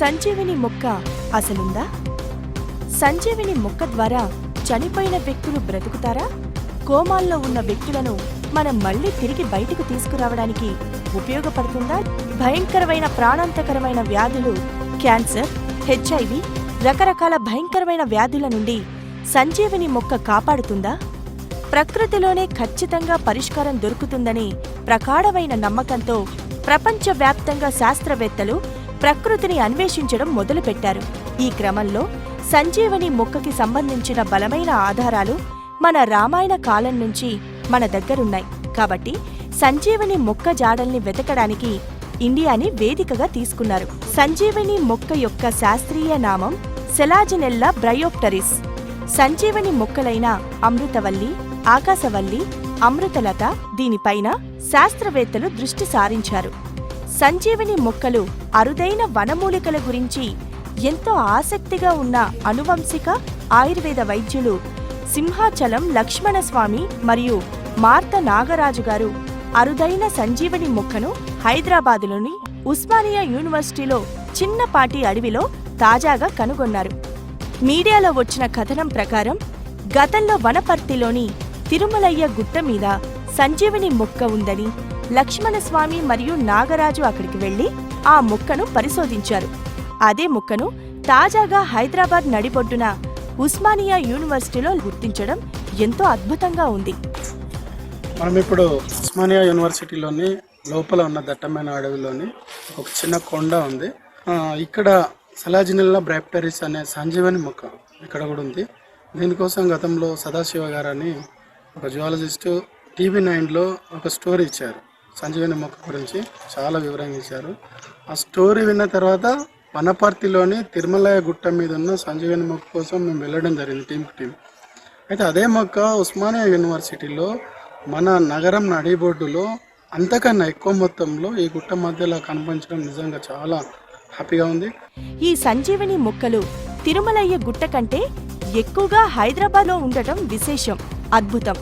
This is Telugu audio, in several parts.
సంజీవిని మొక్క అసలుందా? సంజీవిని మొక్క ద్వారా చనిపోయిన వ్యక్తులు బ్రతుకుతారా? కోమాల్లో ఉన్న వ్యక్తులను మనం మళ్ళీ తిరిగి బయటకు తీసుకురావడానికి ఉపయోగపడుతుందా? భయంకరమైన ప్రాణాంతకరమైన వ్యాధులు క్యాన్సర్ హెచ్ఐవి రకరకాల భయంకరమైన వ్యాధుల నుండి సంజీవిని మొక్క కాపాడుతుందా? ప్రకృతిలోనే ఖచ్చితంగా పరిష్కారం దొరుకుతుందని ప్రగాఢమైన నమ్మకంతో ప్రపంచవ్యాప్తంగా శాస్త్రవేత్తలు ప్రకృతిని అన్వేషించడం మొదలుపెట్టారు. ఈ క్రమంలో సంజీవని మొక్కకి సంబంధించిన బలమైన ఆధారాలు మన రామాయణ కాలం నుంచి మన దగ్గరున్నాయి. కాబట్టి సంజీవని మొక్క జాడల్ని వెతకడానికి ఇండియాని వేదికగా తీసుకున్నారు. సంజీవని మొక్క యొక్క శాస్త్రీయ నామం సెలాజినెల్లా బ్రయోప్టరిస్. సంజీవని మొక్కలైన అమృతవల్లి ఆకాశవల్లి అమృతలత దీనిపైన శాస్త్రవేత్తలు దృష్టి సారించారు. సంజీవిని మొక్కలు అరుదైన వనమూలికల గురించి ఎంతో ఆసక్తిగా ఉన్న అనువంశిక ఆయుర్వేద వైద్యులు సింహాచలం లక్ష్మణస్వామి మరియు మార్త నాగరాజు గారు అరుదైన సంజీవని మొక్కను హైదరాబాదులోని ఉస్మానియా యూనివర్సిటీలో చిన్నపాటి అడవిలో తాజాగా కనుగొన్నారు. మీడియాలో వచ్చిన కథనం ప్రకారం గతంలో వనపర్తిలోని తిరుమలయ్య గుట్ట మీద సంజీవిని మొక్క ఉందని లక్ష్మణస్వామి మరియు నాగరాజు అక్కడికి వెళ్ళి ఆ ముక్కను పరిశోధించారు. అదే ముక్కను తాజాగా హైదరాబాద్ నడిబొడ్డున ఉస్మానియా యూనివర్సిటీలో గుర్తించడం ఎంతో అద్భుతంగా ఉంది. మనం ఇప్పుడు ఉస్మానియా యూనివర్సిటీలోని లోపల ఉన్న దట్టమైన అడవిలోని ఒక చిన్న కొండ ఉంది. ఇక్కడ సలాజినల్లా బ్రాప్టరీస్ అనే సంజీవని మొక్క ఇక్కడ కూడా ఉంది. దీనికోసం గతంలో సదాశివ గారని ఒక జువాలజిస్టు టీవీ నైన్లో ఒక స్టోరీ ఇచ్చారు. సంజీవని మొక్క గురించి చాలా వివరంగా ఇచ్చారు. ఆ స్టోరీ విన్న తర్వాత వనపర్తిలోని తిరుమలయ గుట్ట మీద ఉన్న సంజీవని మొక్క కోసం మేము వెళ్ళడం జరిగింది టీం టీం అయితే అదే మొక్క ఉస్మానియా యూనివర్సిటీలో మన నగరం నడిబొడ్డులో అంతకన్నా ఎక్కువ మొత్తంలో ఈ గుట్ట మధ్యలో కనిపించడం నిజంగా చాలా హ్యాపీగా ఉంది. ఈ సంజీవని మొక్కలు తిరుమలయ్య గుట్ట కంటే ఎక్కువగా హైదరాబాద్లో ఉండటం విశేషం అద్భుతం.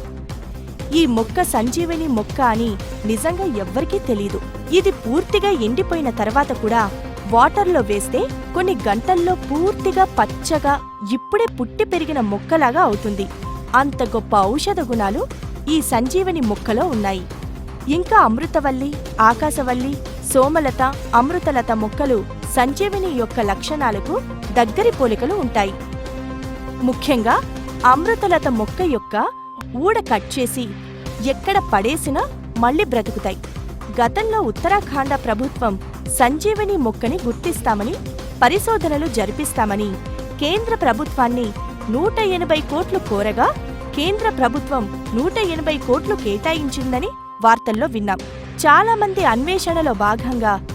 ఈ మొక్క సంజీవిని మొక్క అని నిజంగా ఎవ్వరికీ తెలీదు. ఇది పూర్తిగా ఎండిపోయిన తర్వాత కూడా వాటర్లో వేస్తే కొన్ని గంటల్లో పూర్తిగా పచ్చగా ఇప్పుడే పుట్టి పెరిగిన మొక్కలాగా అవుతుంది. అంత గొప్ప ఔషధ గుణాలు ఈ సంజీవని మొక్కలో ఉన్నాయి. ఇంకా అమృతవల్లి ఆకాశవల్లి సోమలత అమృతలత మొక్కలు సంజీవిని యొక్క లక్షణాలకు దగ్గరి పోలికలు ఉంటాయి. ముఖ్యంగా అమృతలత మొక్క యొక్క ఊడ కట్ చేసి ఎక్కడ పడేసినా మళ్ళీ బ్రతుకుతాయి. గతంలో ఉత్తరాఖండ ప్రభుత్వం సంజీవని మొక్కని గుర్తిస్తామని పరిశోధనలు జరిపిస్తామని కేంద్ర ప్రభుత్వాన్ని నూట ఎనభై కోట్లు కోరగా కేంద్ర ప్రభుత్వం నూట ఎనభై కోట్లు కేటాయించిందని వార్తల్లో విన్నాం. చాలామంది అన్వేషణలో భాగంగా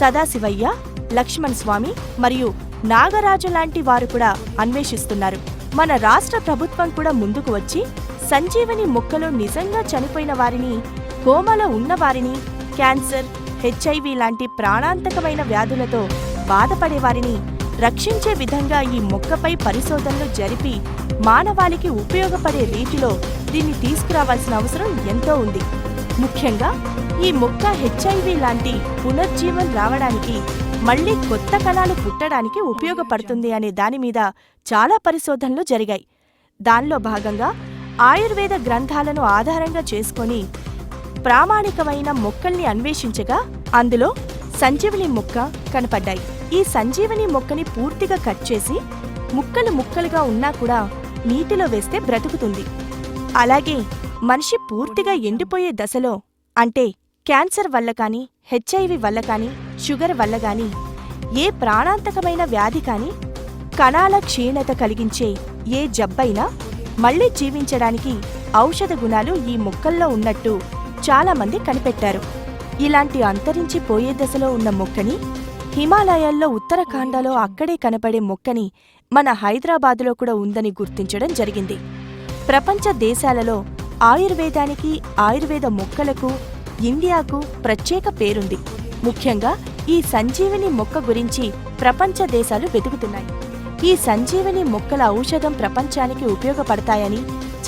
సదాశివయ్య లక్ష్మణ్ స్వామి మరియు నాగరాజు లాంటి వారు కూడా అన్వేషిస్తున్నారు. మన రాష్ట్ర ప్రభుత్వం కూడా ముందుకు వచ్చి సంజీవని మొక్కలో నిజంగా చనిపోయిన వారిని కోమలో ఉన్నవారిని క్యాన్సర్ హెచ్ఐవి లాంటి ప్రాణాంతకమైన వ్యాధులతో బాధపడే వారిని రక్షించే విధంగా ఈ మొక్కపై పరిశోధనలు జరిపి మానవాళికి ఉపయోగపడే రీతిలో దీన్ని తీసుకురావాల్సిన అవసరం ఎంతో ఉంది. ముఖ్యంగా ఈ మొక్క హెచ్ఐవి లాంటి పునర్జీవం రావడానికి మళ్ళీ కొత్త కణాలు పుట్టడానికి ఉపయోగపడుతుంది అనే దాని మీద చాలా పరిశోధనలు జరిగాయి. దానిలో భాగంగా ఆయుర్వేద గ్రంథాలను ఆధారంగా చేసుకొని ప్రామాణికమైన మొక్కల్ని అన్వేషించగా అందులో సంజీవని మొక్క కనపడ్డాయి. ఈ సంజీవని మొక్కని పూర్తిగా కట్ చేసి ముక్కలు ముక్కలుగా ఉన్నా కూడా నీటిలో వేస్తే బ్రతుకుతుంది. అలాగే మనిషి పూర్తిగా ఎండిపోయే దశలో అంటే క్యాన్సర్ వల్ల కానీ హెచ్ఐవి వల్ల కానీ షుగర్ వల్ల కానీ ఏ ప్రాణాంతకమైన వ్యాధి కానీ కణాల క్షీణత కలిగించే ఏ జబ్బైనా మళ్ళీ జీవించడానికి ఔషధ గుణాలు ఈ మొక్కల్లో ఉన్నట్టు చాలామంది కనిపెట్టారు. ఇలాంటి అంతరించి పోయే దశలో ఉన్న మొక్కని హిమాలయాల్లో ఉత్తరాఖండలో అక్కడే కనపడే మొక్కని మన హైదరాబాదులో కూడా ఉందని గుర్తించడం జరిగింది. ప్రపంచ దేశాలలో ఆయుర్వేదానికి ఆయుర్వేద మొక్కలకు ఇండియాకు ప్రత్యేక పేరుంది. ముఖ్యంగా ఈ సంజీవిని మొక్క గురించి ప్రపంచ దేశాలు వెతుకుతున్నాయి. ఈ సంజీవని మొక్కల ఔషధం ప్రపంచానికి ఉపయోగపడతాయని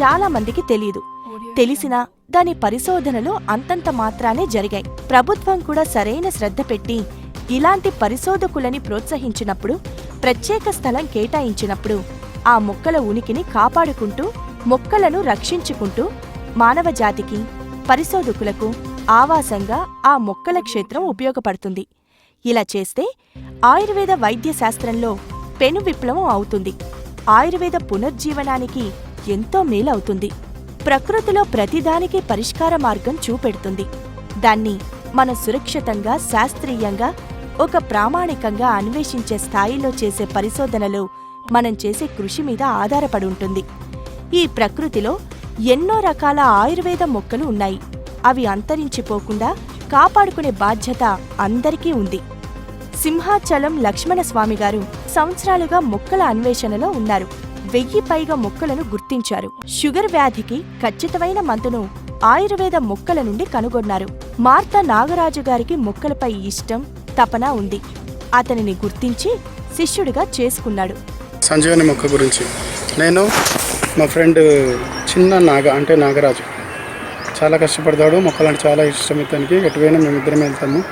చాలా మందికి తెలియదు తెలిసినా దాని పరిశోధనలు అంతంత మాత్రానే జరిగాయి. ప్రభుత్వం కూడా సరైన శ్రద్ధ పెట్టి ఇలాంటి పరిశోధకులని ప్రోత్సహించినప్పుడు ప్రత్యేక స్థలం కేటాయించినప్పుడు ఆ మొక్కల ఉనికిని కాపాడుకుంటూ మొక్కలను రక్షించుకుంటూ మానవజాతికి పరిశోధకులకు ఆవాసంగా ఆ మొక్కల క్షేత్రం ఉపయోగపడుతుంది. ఇలా చేస్తే ఆయుర్వేద వైద్య శాస్త్రంలో పెను విప్లవం అవుతుంది. ఆయుర్వేద పునర్జీవనానికి ఎంతో మేలవుతుంది. ప్రకృతిలో ప్రతిదానికి పరిష్కార మార్గం చూపెడుతుంది. దాన్ని మన సురక్షితంగా శాస్త్రీయంగా ఒక ప్రామాణికంగా అన్వేషించే స్థాయిలో చేసే పరిశోధనలు మనం చేసే కృషి మీద ఆధారపడి ఉంటుంది. ఈ ప్రకృతిలో ఎన్నో రకాల ఆయుర్వేద మొక్కలు ఉన్నాయి. అవి అంతరించిపోకుండా కాపాడుకునే బాధ్యత అందరికీ ఉంది. సింహాచలం లక్ష్మణస్వామి గారు సంవత్సరాలుగా మొక్కల అన్వేషణలో ఉన్నారు. వెయ్యి పైగా మొక్కలను గుర్తించారు. షుగర్ వ్యాధికి ఖచ్చితమైన మందును ఆయుర్వేద మొక్కల నుండి కనుగొన్నారు. మార్త నాగరాజు గారికి మొక్కలపై ఇష్టం తపన ఉంది. అతనిని గుర్తించి శిష్యుడిగా చేసుకున్నాడు. సంజీవని మొక్క గురించి. నేను మా ఫ్రెండ్ చిన్న నాగ అంటే నాగరాజు. చాలా కష్టపడతాడు మొక్కలంటే చాలా ఇష్టం ఇతనికి. ఎటువైనా మేమిద్దరం వెళ్తాము.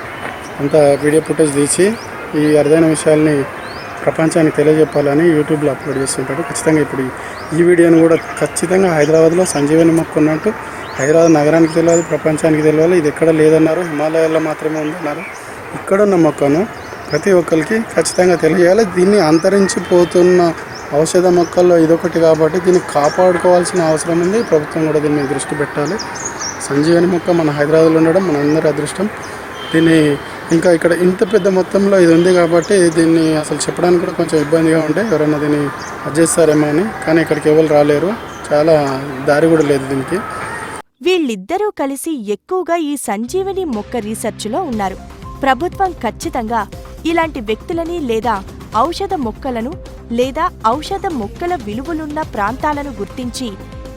అంత వీడియో ఫుటేజ్ తీసి ఈ అరుదైన విషయాల్ని ప్రపంచానికి తెలియజెప్పాలని యూట్యూబ్లో అప్లోడ్ చేస్తుంటాడు. ఖచ్చితంగా ఇప్పుడు ఈ- వీడియోని కూడా ఖచ్చితంగా హైదరాబాద్లో సంజీవని మొక్క ఉన్నట్టు హైదరాబాద్ నగరానికి తెలియాలి ప్రపంచానికి తెలియాలి ఇది ఎక్కడ లేదన్నారు హిమాలయాల్లో మాత్రమే ఉందన్నారు. ఇక్కడున్న మొక్కను ప్రతి ఒక్కరికి ఖచ్చితంగా తెలియజేయాలి దీన్ని అంతరించిపోతున్న ఔషధ మొక్కల్లో ఇదొకటి కాబట్టి దీన్ని కాపాడుకోవాల్సిన అవసరం ఉంది. ప్రభుత్వం కూడా దీన్ని దృష్టి పెట్టాలి. సంజీవని మొక్క మన హైదరాబాద్లో ఉండడం మనందరి అదృష్టం. దీన్ని ఇంకా ఇక్కడ ఇంత పెద్ద మొత్తంలో ఇది ఉంది కాబట్టి దీన్ని అసలు చెప్పడానికి కూడా కొంచెం ఇబ్బందిగా ఉండే. ఎవరైనా దీన్ని అడ్జేస్తారేమో అని. కానీ ఇక్కడికి ఎవరు రాలేరు. చాలా దారి కూడా లేదు దీనికి. వీళ్ళిద్దరూ కలిసి ఎక్కువగా ఈ సంజీవని మొక్క రీసెర్చ్లో ఉన్నారు. ప్రభుత్వం ఖచ్చితంగా ఇలాంటి వ్యక్తులని లేదా ఔషధ మొక్కలను లేదా ఔషధ మొక్కల విలువలున్న ప్రాంతాలను గుర్తించి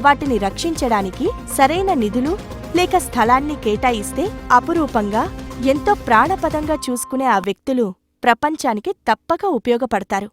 వాటిని రక్షించడానికి సరైన నిధులు లేక స్థలాన్ని కేటాయిస్తే అపురూపంగా ఎంతో ప్రాణపదంగా చూసుకునే ఆ వ్యక్తులు ప్రపంచానికి తప్పక ఉపయోగపడతారు.